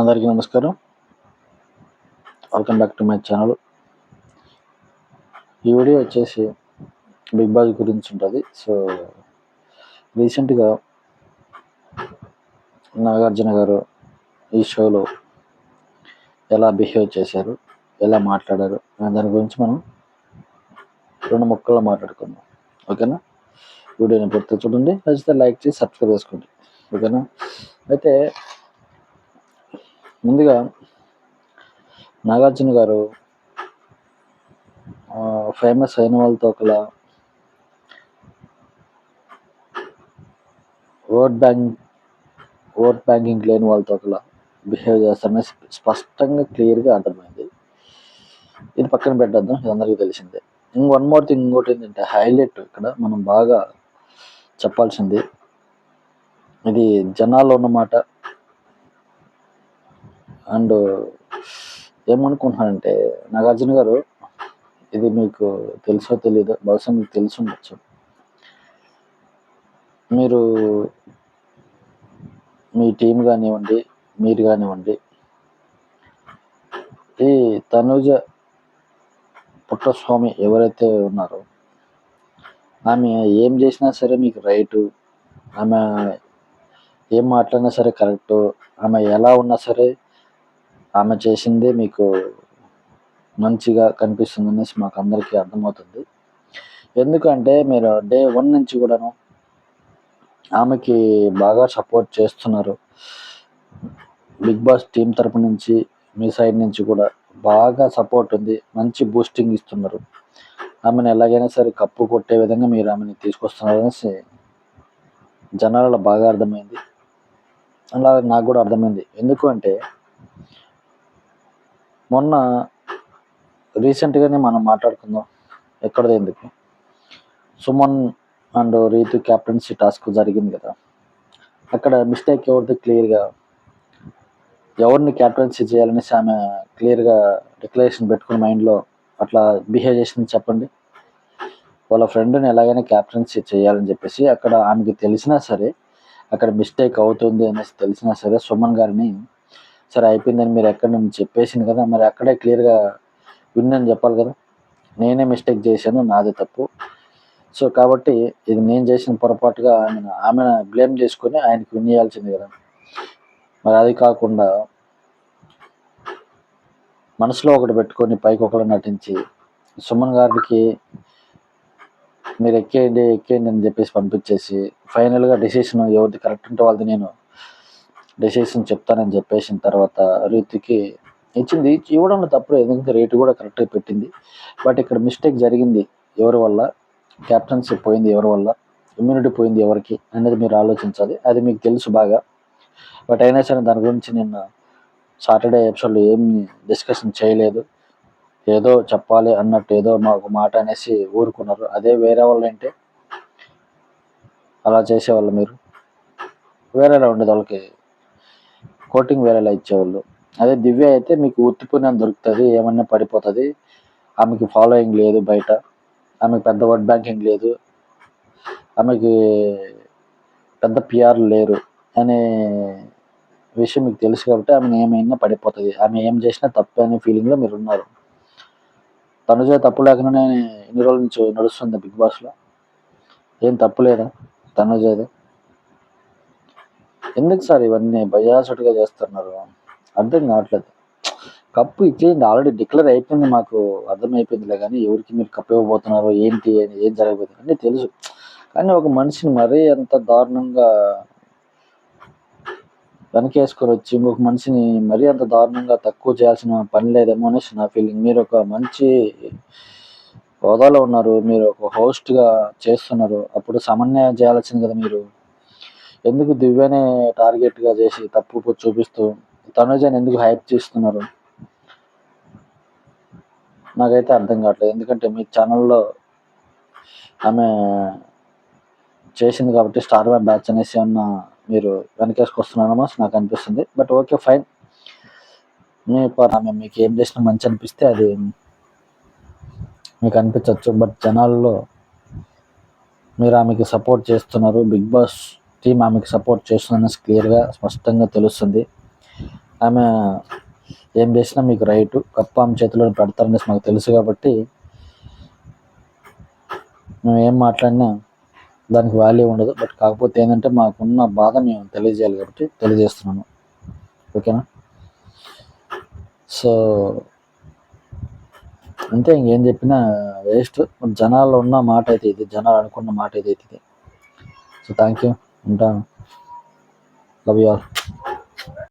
అందరికీ నమస్కారం. Welcome back to my channel ఈ వీడియో వచ్చేసి బిగ్ బాస్ గురించి ఉంటుంది. సో రీసెంట్గా నాగార్జున గారు ఈ షోలో ఎలా బిహేవ్ చేశారు ఎలా మాట్లాడారు అనే దాని గురించి మనం రెండు ముక్కల్లో మాట్లాడుకుందాం. ఓకేనా? వీడియోని పూర్తిగా చూడండి. నచ్చితే లైక్ చేసి సబ్స్క్రైబ్ చేసుకోండి. ఓకేనా? అయితే ముందుగా నాగార్జున గారు ఫేమస్ అయిన వాళ్ళతో ఒకలా ఓట్ బ్యాంక్ ఓట్ బ్యాంకింగ్ లేని వాళ్ళతో ఒకలా బిహేవ్ చేస్తారని స్పష్టంగా క్లియర్గా అర్థమైంది. ఇది పక్కన పెట్టద్దాం ఇది అందరికీ తెలిసిందే. ఇంక వన్ మోర్ థింగ్ ఇంకోటి ఏంటంటే హైలైట్ ఇక్కడ మనం బాగా చెప్పాల్సింది ఇది జనాల్లో ఉన్నమాట అండ్ ఏమనుకుంటున్నానంటే నాగార్జున గారు ఇది మీకు తెలుసో తెలీదో బహుశా మీకు తెలిసి ఉండొచ్చు. మీరు మీ టీం కానివ్వండి మీరు కానివ్వండి ఈ తనుజ పుట్టస్వామి ఎవరైతే ఉన్నారో ఆమె ఏం చేసినా సరే మీకు రైటు ఆమె ఏం మాట్లాడినా సరే కరెక్టు ఆమె ఎలా ఉన్నా సరే ఆమె చేసిందే మీకు మంచిగా కనిపిస్తుంది అనేసి మాకు అందరికీ అర్థమవుతుంది. ఎందుకంటే మీరు డే వన్ నుంచి కూడాను ఆమెకి బాగా సపోర్ట్ చేస్తున్నారు. బిగ్ బాస్ టీం తరపు నుంచి మీ సైడ్ నుంచి కూడా బాగా సపోర్ట్ ఉంది మంచి బూస్టింగ్ ఇస్తున్నారు. ఆమెను ఎలాగైనా సరే కప్పు కొట్టే విధంగా మీరు ఆమెని తీసుకొస్తున్నారు అనేసి జనాలలో బాగా అర్థమైంది. అలా నాకు కూడా అర్థమైంది. ఎందుకు అంటే మొన్న రీసెంట్గానే మనం మాట్లాడుకుందాం ఎక్కడది ఎందుకు? Suman and Ritu captaincy task జరిగింది కదా. అక్కడ మిస్టేక్ ఎవరిది క్లియర్గా? ఎవరిని క్యాప్టెన్సీ చేయాలనేసి ఆమె క్లియర్గా డిక్లరేషన్ పెట్టుకుని మైండ్లో అట్లా బిహేవ్ చేసింది చెప్పండి. వాళ్ళ ఫ్రెండ్ని ఎలాగైనా క్యాప్టెన్సీ చేయాలని చెప్పేసి అక్కడ ఆమెకి తెలిసినా సరే అక్కడ మిస్టేక్ అవుతుంది అనేసి తెలిసినా సరే సుమన్ గారిని సరే అయిపోయిందని మీరు ఎక్కడ నుంచి చెప్పేసింది కదా మరి అక్కడే క్లియర్గా విన్ అని చెప్పాలి కదా. నేనే మిస్టేక్ చేశాను నాదే తప్పు. సో కాబట్టి ఇది నేను చేసిన పొరపాటుగా ఆమె ఆమె బ్లేమ్ చేసుకొని ఆయనకి విన్ చేయాల్సింది కదా. మరి అది కాకుండా మనసులో ఒకటి పెట్టుకొని పైకి ఒకటి నటించి సుమన్ గారికి మీరు ఎక్కేయండి ఎక్కేయండి అని చెప్పేసి పంపించేసి ఫైనల్గా డెసిషన్ ఎవరిది కరెక్ట్ ఉంటే వాళ్ళది నేను డెసిషన్ చెప్తానని చెప్పేసిన తర్వాత రీతికి ఇచ్చింది. ఇవ్వడంలో తప్పు ఎందుకంటే రేటు కూడా కరెక్ట్గా పెట్టింది. బట్ ఇక్కడ మిస్టేక్ జరిగింది ఎవరి వల్ల? క్యాప్టెన్సీ పోయింది ఎవరి వల్ల? ఇమ్యూనిటీ పోయింది ఎవరికి? అనేది మీరు ఆలోచించాలి. అది మీకు తెలుసు బాగా. బట్ అయినా సరే దాని గురించి నేను సాటర్డే ఎపిసోడ్లో ఏం డిస్కషన్ చేయలేదు. ఏదో చెప్పాలి అన్నట్టు ఏదో మాకు మాట అనేసి ఊరుకున్నారు. అదే వేరే వాళ్ళు అంటే అలా చేసేవాళ్ళు మీరు? వేరేలా ఉండేది వాళ్ళకి కోటింగ్ వేరేలా ఇచ్చేవాళ్ళు అదే దివ్య అయితే మీకు ఉత్తిపుణ్యం దొరుకుతుంది ఏమన్నా పడిపోతుంది ఆమెకి ఫాలోయింగ్ లేదు బయట ఆమెకి పెద్ద వర్డ్ బ్యాంకింగ్ లేదు ఆమెకి పెద్ద పిఆర్లు లేరు అనే విషయం మీకు తెలుసు కాబట్టి ఆమె ఏమైనా పడిపోతుంది. ఆమె ఏం చేసినా తప్పు అనే ఫీలింగ్లో మీరు ఉన్నారు. తనుజ తప్పు లేకుండానే ఎన్ని రోజుల నుంచి నడుస్తుంది బిగ్ బాస్లో. ఏం తప్పు లేదా తనుజది? ఎందుకు సార్ ఇవన్నీ భయాసుడిగా చేస్తున్నారు? అర్థం కావట్లేదు. కప్పు ఇచ్చేయండి ఆల్రెడీ డిక్లేర్ అయిపోయింది మాకు అర్థమైపోయిందిలే కానీ ఎవరికి మీరు కప్పు ఇవ్వబోతున్నారు ఏంటి అని ఏం జరగబోతుంది అన్నీ తెలుసు. కానీ ఒక మనిషిని మరీ అంత దారుణంగా వెనకేసుకొని వచ్చి ఇంకొక మనిషిని మరీ అంత దారుణంగా తక్కువ చేయాల్సిన పని లేదేమో అనేసి నా ఫీలింగ్ మీరు ఒక మంచి హోదాలో ఉన్నారు మీరు ఒక హోస్ట్గా చేస్తున్నారు అప్పుడు సమన్వయం చేయాల్సింది కదా మీరు. ఎందుకు దివ్యనే టార్గెట్గా చేసి తప్పు చూపిస్తూ తనుజని ఎందుకు హైప్ చేస్తున్నారు? నాకైతే అర్థం కావట్లేదు. ఎందుకంటే మీ ఛానల్లో ఆమె చేసింది కాబట్టి స్టార్ వన్ బ్యాచ్ అనేసి అన్న మీరు వెనకేసుకొస్తున్నారమో నాకు అనిపిస్తుంది. But okay fine. మీ ఆమె మీకు ఏం చేసినా మంచి అనిపిస్తే అది మీకు అనిపించవచ్చు బట్ జనాల్లో మీరు ఆమెకి సపోర్ట్ చేస్తున్నారు. బిగ్ బాస్ టీం ఆమెకి సపోర్ట్ చేస్తుందని క్లియర్గా స్పష్టంగా తెలుస్తుంది. ఆమె ఏం చేసినా మీకు రైటు కప్పు ఆమె చేతిలో పెడతారనేసి మాకు తెలుసు కాబట్టి మేము ఏం మాట్లాడినా దానికి వాల్యూ ఉండదు. బట్ కాకపోతే ఏంటంటే మాకున్న బాధ మేము తెలియజేయాలి కాబట్టి తెలియజేస్తున్నాను. ఓకేనా? సో అంతే ఇంకేం చెప్పినా వేస్ట్. జనాల్లో ఉన్న మాట అయితే ఇది జనాలు అనుకున్న మాట అయితే ఇది. సో థ్యాంక్ యూ ఉంటాను లవ్ యూ ఆల్